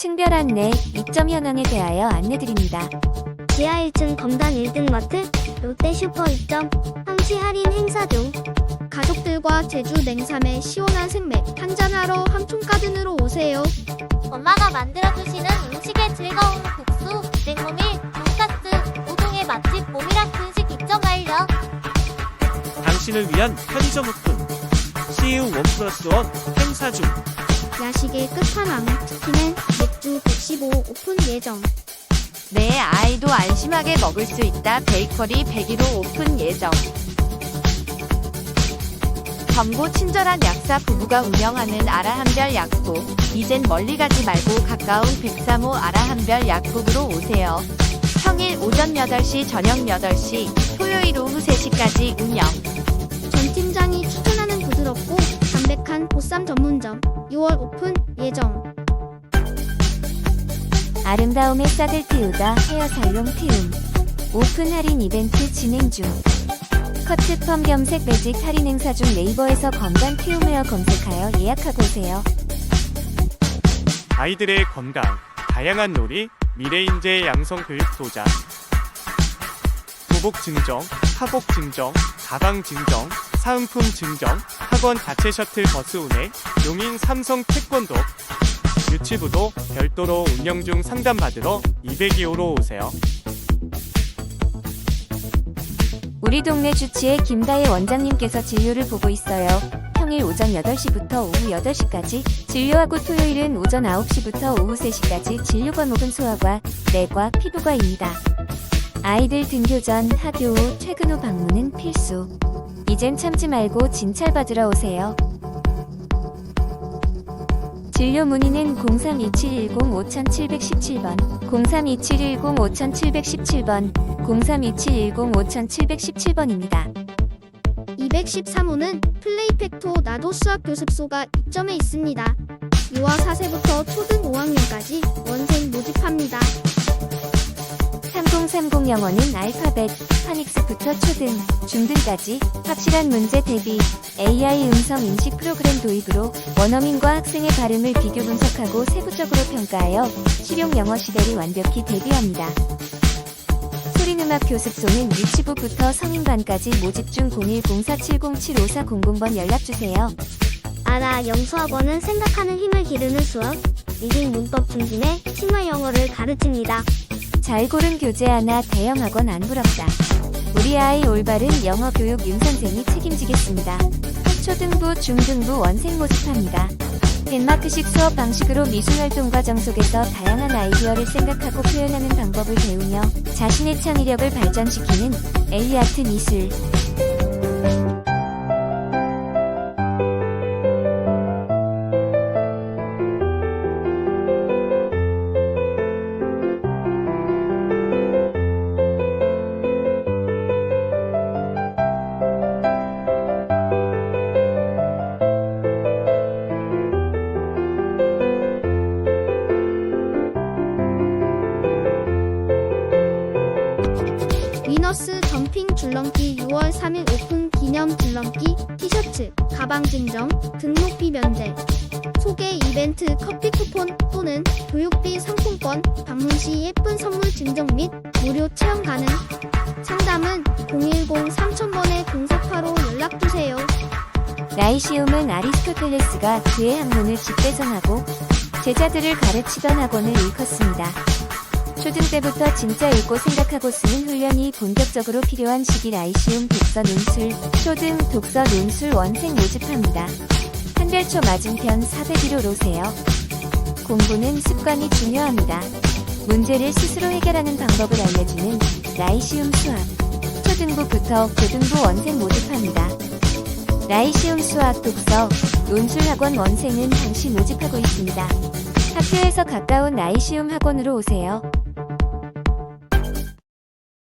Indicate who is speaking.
Speaker 1: 층별 안내, 입점 현황에 대하여 안내드립니다.
Speaker 2: 지하 1층 검단 1등 마트 롯데 슈퍼 입점 항시 할인 행사 중 가족들과 제주 냉삼의 시원한 생맥 한잔하러 함촌가든으로 오세요.
Speaker 3: 엄마가 만들어주시는 음식의 즐거움 국수, 냉모밀, 돈가스, 우동의 맛집 모밀한 분식 입점 완료.
Speaker 4: 당신을 위한 편의점 오픈 CU 원 플러스 원 행사 중
Speaker 2: 야식의 끝판왕 치킨은 맥주 115 오픈 예정.
Speaker 1: 내 아이도 안심하게 먹을 수 있다 베이커리 101호 오픈 예정. 젊고 친절한 약사 부부가 운영하는 아라한별 약국. 이젠 멀리 가지 말고 가까운 103호 아라한별 약국으로 오세요. 평일 오전 8시, 저녁 8시, 토요일 오후 3시까지 운영.
Speaker 2: 전 팀장이 추천하는 부드럽고 담백한 보쌈 전문점 6월 오픈 예정.
Speaker 1: 아름다움의 싹을 틔우다 헤어 살롱 틔움. 오픈 할인 이벤트 진행 중. 커트펌 겸색 매직 할인 행사 중 네이버에서 건강 틔움 헤어 검색하여 예약하고 오세요.
Speaker 4: 아이들의 건강 다양한 놀이 미래인재 양성 교육 도자 도복 증정 하복 증정 가방 증정 사은품 증정 학원 자체 셔틀 버스 운행 용인 삼성 태권도 유치부도 별도로 운영 중 상담 받으러 202호로 오세요.
Speaker 1: 우리 동네 주치의 김다혜 원장님께서 진료를 보고 있어요. 평일 오전 8시부터 오후 8시까지 진료하고 토요일은 오전 9시부터 오후 3시까지 진료 과목은 소아과, 뇌과, 피부과입니다. 아이들 등교 전 학교 후 퇴근 후 방문은 필수. 이젠 참지 말고 진찰 받으러 오세요. 진료 문의는 0327105717번, 0327105717번, 0327105717번입니다.
Speaker 2: 213호는 플레이팩토 나도 수학 교습소가 입점해 있습니다. 유아 4세부터 초등 5학년까지 원생 모집합니다.
Speaker 1: 3030 영어는 알파벳, 파닉스부터 초등, 중등까지 확실한 문제 대비 AI 음성 인식 프로그램 도입으로 원어민과 학생의 발음을 비교 분석하고 세부적으로 평가하여 실용 영어 시대를 완벽히 대비합니다. 소리음악 교습소는 유치부부터 성인반까지 모집 중 01047075400번 연락주세요.
Speaker 2: 아라 영수학원은 생각하는 힘을 기르는 수업, 리딩 문법 중심의 친화 영어를 가르칩니다.
Speaker 1: 잘 고른 교재 하나 대형 학원 안 부럽다. 우리 아이 올바른 영어 교육 윤 선생이 책임지겠습니다. 초등부, 중등부 원생 모집합니다. 덴마크식 수업 방식으로 미술 활동 과 정 속에서 다양한 아이디어를 생각하고 표현하는 방법을 배우며 자신의 창의력을 발전시키는 엘리아트 미술.
Speaker 2: 위너스 점핑 줄넘기 6월 3일 오픈 기념 줄넘기 티셔츠, 가방 증정, 등록비 면제, 소개 이벤트 커피 쿠폰 또는 교육비 상품권, 방문 시 예쁜 선물 증정 및 무료 체험 가능. 상담은 010-3000번의 048로 연락주세요.
Speaker 1: 라이시움은 아리스토텔레스가 그의 학문을 집대성하고 제자들을 가르치던 학원을 일컫습니다. 초등 때부터 진짜 읽고 생각하고 쓰는 훈련이 본격적으로 필요한 시기 라이시움 독서 논술, 초등 독서 논술 원생 모집합니다. 한별초 맞은편 401호 오세요. 공부는 습관이 중요합니다. 문제를 스스로 해결하는 방법을 알려주는 라이시움 수학. 초등부부터 고등부 원생 모집합니다. 라이시움 수학 독서 논술 학원 원생은 당시 모집하고 있습니다. 학교에서 가까운 라이시움 학원으로 오세요.